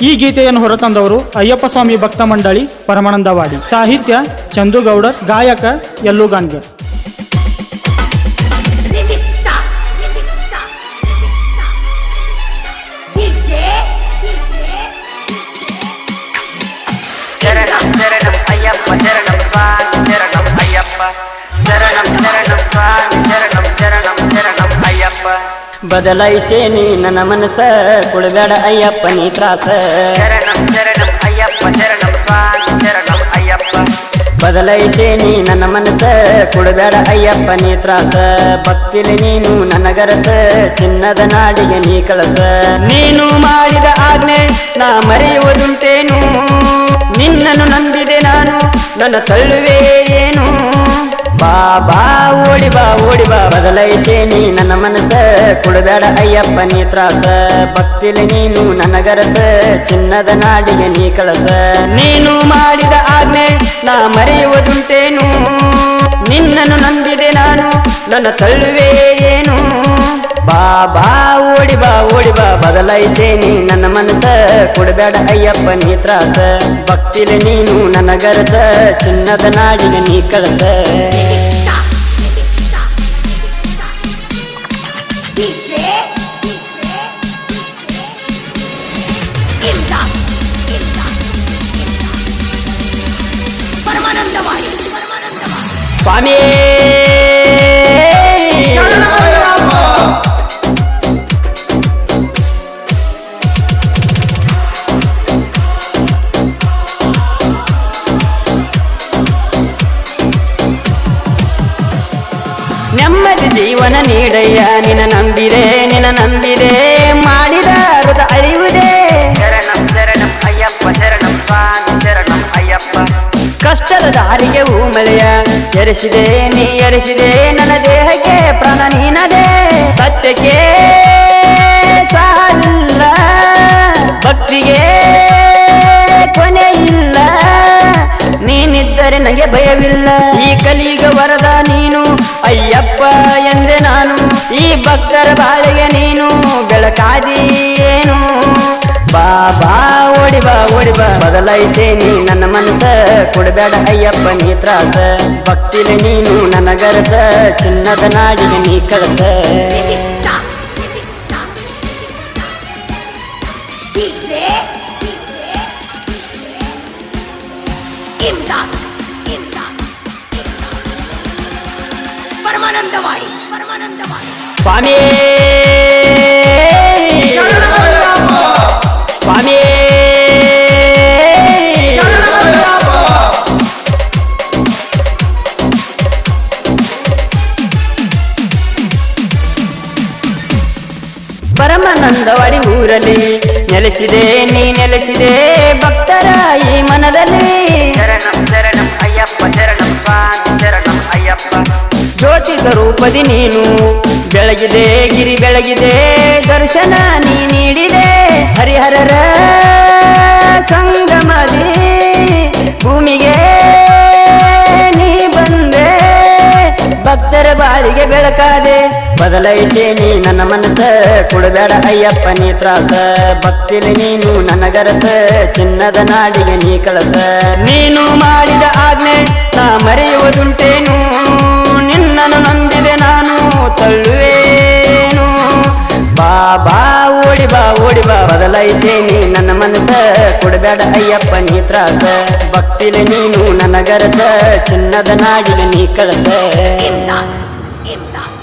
ಈ ಗೀತೆಯನ್ನು ಹೊರತಂದವರು ಅಯ್ಯಪ್ಪ ಸ್ವಾಮಿ ಭಕ್ತ ಮಂಡಳಿ ಪರಮಾನಂದವಾಡಿ. ಸಾಹಿತ್ಯ ಚಂದುಗೌಡರ್ ಗಾಯಕ ಯಲ್ಲು ಗಾನ್ಗರ್. Remixta, ಬದಲಾಯಿಸೇನಿ ನನ್ನ ಮನಸ ಕೊಡಬೇಡ ಅಯ್ಯಪ್ಪ ನೀ ತ್ರಾಸ ಬದಲಾಯಿಸೇನಿ ನನ್ನ ಮನಸ ಕೊಡಬೇಡ ಅಯ್ಯಪ್ಪ ನೀ ತ್ರಾಸ. ಭಕ್ತಿಲಿ ನೀನು ನನಗರಸ. ಚಿನ್ನದ ನಾಡಿಗೆ ನೀ ಕಳಸ. ನೀನು ಮಾಡಿದ ಆಜ್ಞೆ ನಾ ಮರೆಯುವುದುಂಟೇನು? ನಿನ್ನನ್ನು ನಂಬಿದೆ ನಾನು ನನ್ನ ತಳ್ಳುವೆ ಏನು? ಬಾ ಬಾ ಓಡಿ ಬಾ ಓಡಿ ಬಾ. ಬದಲಾಯಿಸೇನಿ ನನ್ನ ಮನಸ ಕೊಡಬೇಡ ಅಯ್ಯಪ್ಪ, ನೀ ತ್ರಾಸ. ಭಕ್ತಿಲಿ ನೀನು ನನಗರಸ. ಚಿನ್ನದ ನಾಡಿಗೆ ನೀ ಕಳಸ. ನೀನು ಮಾಡಿದ ಆಜ್ಞೆ ನಾ ಮರೆಯುವುದುಂಟೇನು? ನಿನ್ನನ್ನು ನಂಬಿದೆ ನಾನು, ನನ್ನ ತಳ್ಳುವೆ ಏನು? ಬಾ ಬಾ, ಓಡಿ ಬಾ ಓಡಿ ಬಾ ಬದಲಾಯಿಸೇನಿ ನನ್ನ ಮನಸ ಕೊಡಬೇಡ ಅಯ್ಯಪ್ಪ, ನೀ ತ್ರಾಸ. ಭಕ್ತಿಲಿ ನೀನು ನನಗರಸ. ಚಿನ್ನದ ನಾಡಿಗೆ ನೀ ಕಳಸ. ಪರಮಾನಂದವಾಡಿ ಸ್ವಾಮಿ ನೆಮ್ಮದಿ ಜೀವನ ನೀಡಯ್ಯ ನಿನ ನಂಬಿದೆ ನಿನ ನಂಬಿದೆ ಮಾಡಿದ ಎರೆಸಿದೆ, ನೀ ಎರೆಸಿದೆ, ನನ್ನ ದೇಹಕ್ಕೆ ಪ್ರಾಣ ನೀನದೇ. ಸತ್ಯಕ್ಕೆ ಸಾಲಿಲ್ಲ, ಭಕ್ತಿಗೆ ಕೊನೆ ಇಲ್ಲ. ನೀನಿದ್ದರೆ ನನಗೆ ಭಯವಿಲ್ಲ. ಈ ಕಲಿಯುಗ ವರದ ನೀನು, ಅಯ್ಯಪ್ಪ ಎಂದೆ ನಾನು. ಈ ಭಕ್ತರ ಬಾಳಿಗೆ ನೀನು ಬೆಳಕಾದಿ ಏನು? ಬಾ. ಬಾ ಓಡಿ ಬಾ ಓಡಿ ಬಾ ಬದಲಾಯಿಸೇ ನೀ ನನ್ನ ಮನಸ್ಸ ಕೊಡಬೇಡ ಅಯ್ಯಪ್ಪ ನೀ ತ್ರಾಸ ಭಕ್ತಿಲಿ ನೀನು ನನ್ನ ಗರಸ ಚಿನ್ನದ ನಾಡಿಗೆ ನೀ ಕಳಸ remixta, remixta, remixta. DJ, DJ, Imdad, Imdad, Imdad. Paramanandawadi Paramanandawadi ಸ್ವಾಮಿ ಸ್ವಾಮಿ ಪರಮಾನಂದವಾಡಿ ಊರಲ್ಲಿ ನೆಲೆಸಿದೆ ನೀ ನೆಲೆಸಿದೆ ಭಕ್ತರ ಈ ಮನದಲ್ಲಿ. ಶರಣಂ ಶರಣಂ ಅಯ್ಯಪ್ಪ ಶರಣಪ್ಪ ಶರಣಂ ಅಯ್ಯಪ್ಪ. ಜ್ಯೋತಿ ಸ್ವರೂಪದಿ ನೀನು ಬೆಳಗಿದೆ ಗಿರಿ ಬೆಳಗಿದೆ ದರ್ಶನ ನೀ ನೀಡಿದೆ. ಹರಿಹರರ ಸಂಗಮದಿ ಬೆಳಕಾದೆ ಬದಲಾಯಿಸಿ ನೀ ನನ್ನ ಮನಸ್ಸ. ಕೊಡಬೇಡ ಅಯ್ಯಪ್ಪ, ನೀ ತ್ರಾಸ. ಭಕ್ತಿಲಿ ನೀನು ನನ್ನ ಗರಸ ಚಿನ್ನದ ನಾಡಿಗೆ ನೀ ಕಳಸ. ನೀನು ಮಾಡಿದ ಆಜ್ಞೆ ನಾ ಮರೆಯುವುದುಂಟೇನು? ನಿನ್ನನ್ನು ನಂಬಿದೆ ನಾನು, ತಳ್ಳುವೇನು? ಬಾ ಬಾ, ಓಡಿ ಬಾ ಓಡಿ ಬಾ. ಬದಲಾಯಿಸೇ ನೀ ನನ್ನ ಮನಸ್ಸ. ಕೊಡಬೇಡ ಅಯ್ಯಪ್ಪ, ನೀ ತ್ರಾಸ. ಭಕ್ತಿಲಿ ನೀನು ನನ್ನ ಗರಸ ಚಿನ್ನದ ನಾಡಿಗೆ ನೀ ಕಳಸ. Impact.